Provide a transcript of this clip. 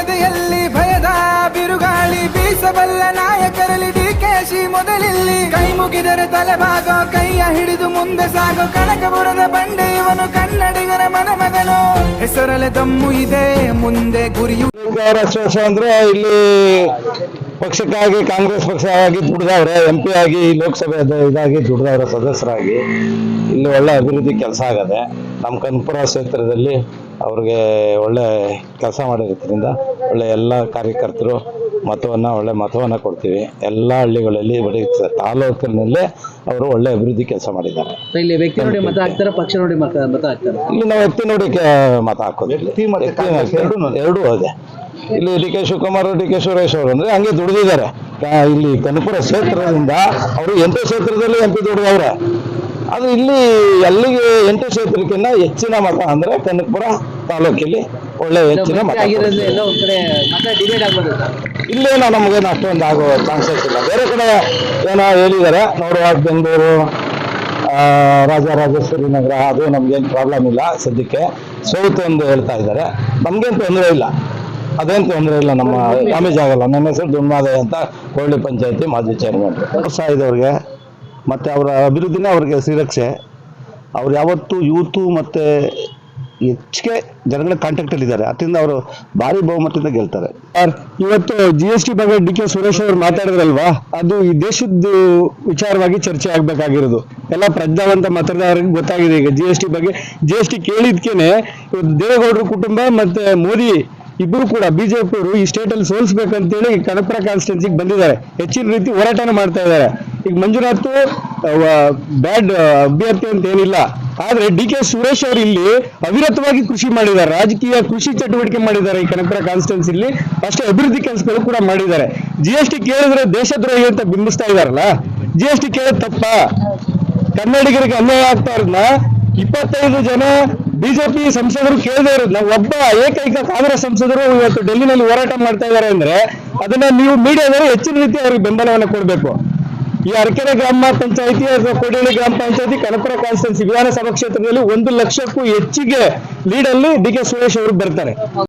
ಎದೆಯಲ್ಲಿ ಭಯದ ಬಿರುಗಾಳಿ ಬೀಸಬಲ್ಲ ನಾಯಕರಲ್ಲಿ ಡಿಕೆಶಿ ಮೊದಲಿಲ್ಲಿ. ಕೈ ಮುಗಿದರೆ ತಲೆಬಾಗೋ ಕೈಯ ಹಿಡಿದು ಮುಂದೆ ಸಾಗೋ. ಕನಕಪುರದ ಬಂಡೆ ಇವನು ಕನ್ನಡಿಗರ ಮನಮಗನು. ಹೆಸರಲೆ ದಮ್ಮು ಇದೆ, ಮುಂದೆ ಗುರಿಯು ಅಂದ್ರೆ ಇಲ್ಲಿ ಪಕ್ಷಕ್ಕಾಗಿ ಕಾಂಗ್ರೆಸ್ ಪಕ್ಷವಾಗಿ ದುಡ್ದವ್ರೆ ಎಂ ಪಿ ಆಗಿ ಲೋಕಸಭೆ ಅದ- ಇದಾಗಿ ದುಡ್ದವ್ರ ಸದಸ್ಯರಾಗಿ ಇಲ್ಲಿ ಒಳ್ಳೆ ಅಭಿವೃದ್ಧಿ ಕೆಲಸ ಆಗದೆ ನಮ್ಮ ಕನ್ಪುರ ಕ್ಷೇತ್ರದಲ್ಲಿ ಅವ್ರಿಗೆ ಒಳ್ಳೆ ಕೆಲಸ ಮಾಡಿರೋದ್ರಿಂದ ಒಳ್ಳೆ ಎಲ್ಲ ಕಾರ್ಯಕರ್ತರು ಮತವನ್ನು ಒಳ್ಳೆ ಮತವನ್ನು ಕೊಡ್ತೀವಿ. ಎಲ್ಲ ಹಳ್ಳಿಗಳಲ್ಲಿ ಬರೀ ತಾಲೂಕಿನಲ್ಲೇ ಅವರು ಒಳ್ಳೆ ಅಭಿವೃದ್ಧಿ ಕೆಲಸ ಮಾಡಿದ್ದಾರೆ. ಇಲ್ಲಿ ವ್ಯಕ್ತಿ ನೋಡಿ ಮತ ಹಾಕ್ತಾರ ಪಕ್ಷ ನೋಡಿ ಮತ ಮತ ಹಾಕ್ತಾರ? ಇಲ್ಲಿ ನಾವು ವ್ಯಕ್ತಿ ನೋಡಿ ಮತ ಹಾಕೋದು. ಎರಡು ಎರಡೂ ಅದೇ. ಇಲ್ಲಿ D K Shivakumar D K Suresh ಅವರು ಅಂದ್ರೆ ಹಂಗೆ ದುಡಿದಿದ್ದಾರೆ. ಇಲ್ಲಿ ಕನಕಪುರ ಕ್ಷೇತ್ರದಿಂದ ಅವರು ಎಂಟು ಕ್ಷೇತ್ರದಲ್ಲಿ ಎಂಪಿ ದುಡಿದವ್ರೆ. ಅದು ಇಲ್ಲಿ ಎಲ್ಲಿಗೆ ಎಂಟು ಕ್ಷೇತ್ರಕ್ಕಿಂತ ಹೆಚ್ಚಿನ ಮತ ಅಂದ್ರೆ ಕನಕಪುರ ತಾಲೂಕಿಲಿ ಒಳ್ಳೆ ಹೆಚ್ಚಿನ ಮತ ಇಲ್ಲೇನೋ ನಮಗೇನು ಅಷ್ಟೊಂದು ಆಗೋ ಚಾನ್ಸಸ್ ಇಲ್ಲ. ಬೇರೆ ಕಡೆ ಏನೋ ಹೇಳಿದ್ದಾರೆ. ನೋಡುವ ಬೆಂಗಳೂರು ಆ, ರಾಜರಾಜೇಶ್ವರಿ ನಗರ ಅದು ನಮ್ಗೇನು ಪ್ರಾಬ್ಲಮ್ ಇಲ್ಲ ಸದ್ಯಕ್ಕೆ. ಸೌತ್ ಒಂದು ಹೇಳ್ತಾ ಇದ್ದಾರೆ. ನಮ್ಗೇನು ತೊಂದರೆ ಇಲ್ಲ. ಅದೇನು ತೊಂದರೆ ಇಲ್ಲ ನಮ್ಮ ಡ್ಯಾಮೇಜ್ ಆಗಲ್ಲ. ನನ್ನ ಹೆಸರು ದುರ್ಮಾದಯ ಅಂತ ಕೋಳಿ ಪಂಚಾಯತಿ ಮಾಜಿ ಚೇರ್ಮನ್ ಅವ್ರಿಗೆ ಮತ್ತು ಅವರ ಅಭಿವೃದ್ಧಿನೇ ಅವ್ರಿಗೆ ಶ್ರೀರಕ್ಷೆ ಅವ್ರು ಯಾವತ್ತೂ ಯೂತು ಮತ್ತು ಹೆಚ್ಚಿಗೆ ಜನಗಳ ಕಾಂಟ್ಯಾಕ್ಟಲ್ಲಿ ಇದ್ದಾರೆ. ಅದರಿಂದ ಅವರು ಭಾರಿ ಬಹುಮತದಿಂದ ಗೆಲ್ತಾರೆ. ಇವತ್ತು ಜಿ ಎಸ್ ಟಿ ಬಗ್ಗೆ ಡಿ ಕೆ ಸುರೇಶ್ ಅವರು ಮಾತಾಡಿದ್ರಲ್ವಾ? ಅದು ಈ ದೇಶದ ವಿಚಾರವಾಗಿ ಚರ್ಚೆ ಆಗ್ಬೇಕಾಗಿರೋದು. ಎಲ್ಲ ಪ್ರಜ್ಞಾವಂತ ಮತದಾರರಿಗೆ ಗೊತ್ತಾಗಿದೆ ಈಗ ಜಿ ಎಸ್ ಟಿ ಬಗ್ಗೆ. ಜಿ ಎಸ್ ಟಿ ಕೇಳಿದ್ಕೇನೆ ದೇವೇಗೌಡರ ಕುಟುಂಬ ಮತ್ತೆ ಮೋದಿ ಇಬ್ಬರು ಕೂಡ ಬಿಜೆಪಿ ಅವರು ಈ ಸ್ಟೇಟ್ ಅಲ್ಲಿ ಸೋಲ್ಸ್ಬೇಕಂತೇಳಿ ಕನಕಪುರ ಕಾನ್ಸ್ಟಿಟ್ಯೂನ್ಸಿಗೆ ಬಂದಿದ್ದಾರೆ. ಹೆಚ್ಚಿನ ರೀತಿ ಹೋರಾಟನ ಮಾಡ್ತಾ ಇದ್ದಾರೆ. ಈಗ ಮಂಜುನಾಥ್ ಬ್ಯಾಡ್ ಅಭ್ಯರ್ಥಿ ಅಂತ ಏನಿಲ್ಲ. ಆದ್ರೆ ಡಿ ಕೆ ಸುರೇಶ್ ಅವರು ಇಲ್ಲಿ ಅವಿರತವಾಗಿ ಕೃಷಿ ಮಾಡಿದ್ದಾರೆ. ರಾಜಕೀಯ ಕೃಷಿ ಚಟುವಟಿಕೆ ಮಾಡಿದ್ದಾರೆ ಈ ಕನಕಪುರ ಇಲ್ಲಿ ಅಷ್ಟೇ ಅಭಿವೃದ್ಧಿ ಕೆಲಸಗಳು ಕೂಡ ಮಾಡಿದ್ದಾರೆ. ಜಿ ಎಸ್ ಟಿ ಕೇಳಿದ್ರೆ ದೇಶದ್ರೋಹಿ ಅಂತ ಬಿಂಬಿಸ್ತಾ ಇದಾರಲ್ಲ ಜಿ ಎಸ್ ಟಿ ಕೇಳೋದು ತಪ್ಪ? ಕನ್ನಡಿಗರಿಗೆ ಅನ್ಯಾಯ ಆಗ್ತಾ ಇರೋದ್ನ ಇಪ್ಪತ್ತೈದು ಜನ ಬಿಜೆಪಿ ಸಂಸದರು ಕೇಳದೇ ಇರೋದ್ನ ಒಬ್ಬ ಏಕೈಕ ಕಾಂಗ್ರೆಸ್ ಸಂಸದರು ಇವತ್ತು ಡೆಲ್ಲಿನಲ್ಲಿ ಹೋರಾಟ ಮಾಡ್ತಾ ಇದ್ದಾರೆ ಅಂದ್ರೆ ಅದನ್ನ ನೀವು ಮೀಡಿಯಾದವರು ಹೆಚ್ಚಿನ ರೀತಿ ಅವ್ರಿಗೆ ಬೆಂಬಲವನ್ನು ಕೊಡಬೇಕು. ಈ ಅರಕೆರೆ ಗ್ರಾಮ ಪಂಚಾಯಿತಿ ಅಥವಾ ಕೋಡೇಳಿ ಗ್ರಾಮ ಪಂಚಾಯತಿ, ಕನಕಪುರ ಕಾನ್ಸ್ಟೆನ್ಸಿ ವಿಧಾನಸಭಾ ಕ್ಷೇತ್ರದಲ್ಲಿ ಒಂದು ಲಕ್ಷಕ್ಕೂ ಹೆಚ್ಚಿಗೆ ಲೀಡಲ್ಲಿ ಡಿ ಕೆ ಸುರೇಶ್ ಅವರು ಬರ್ತಾರೆ.